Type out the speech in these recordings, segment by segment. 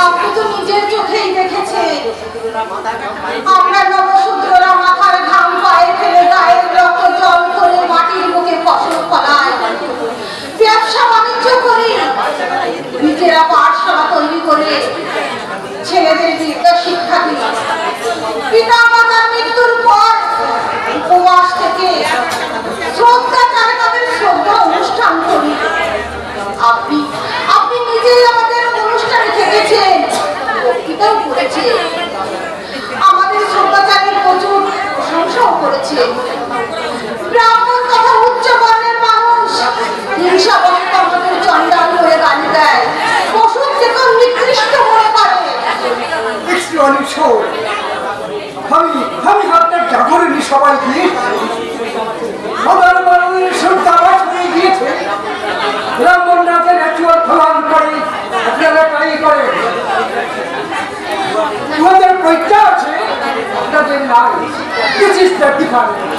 আপনি তো নিজের চোখেই দেখেছেন আমি আমি হাতটা জাগরিনি সবাইকে সবার বাংলাদেশের দাবাস হয়ে গিয়েছে। ব্রাহ্মণ নাচের একটু অর্থবান করে, আপনারা তাই করে। তোমাদের পরীক্ষা আছে, আপনাদের নাই দিস ইজ দ্য ডিফারেন্স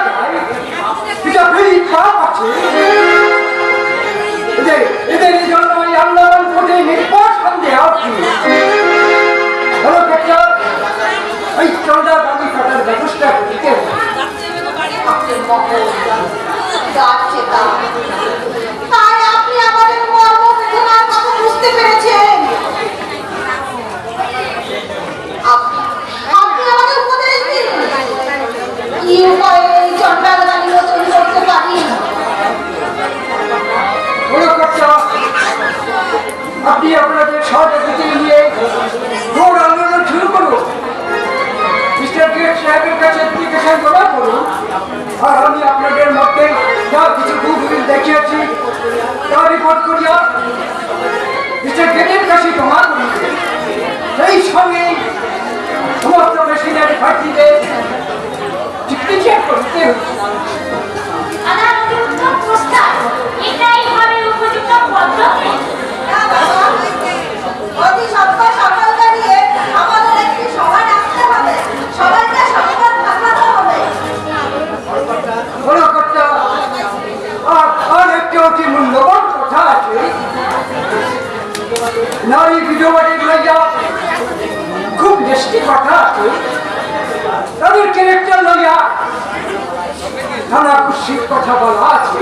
খানা খুশির কথা বলা আছে।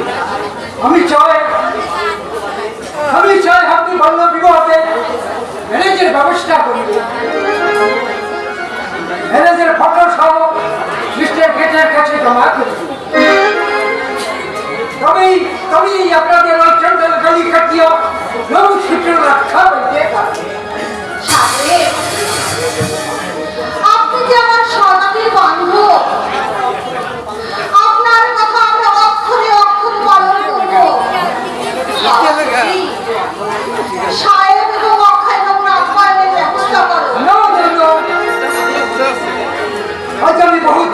আমি চাই আমি চাই আপনি বাল্য বিবাহতে ম্যানেজের ব্যবস্থা করবেন ম্যানেজের ফটো সহ মিস্টার গেটের কাছে জমা করবেন তবেই তবেই আপনাদের ওই চন্দ্র গলি কাটিয়া নৌ সূত্র রক্ষা করতে পারবে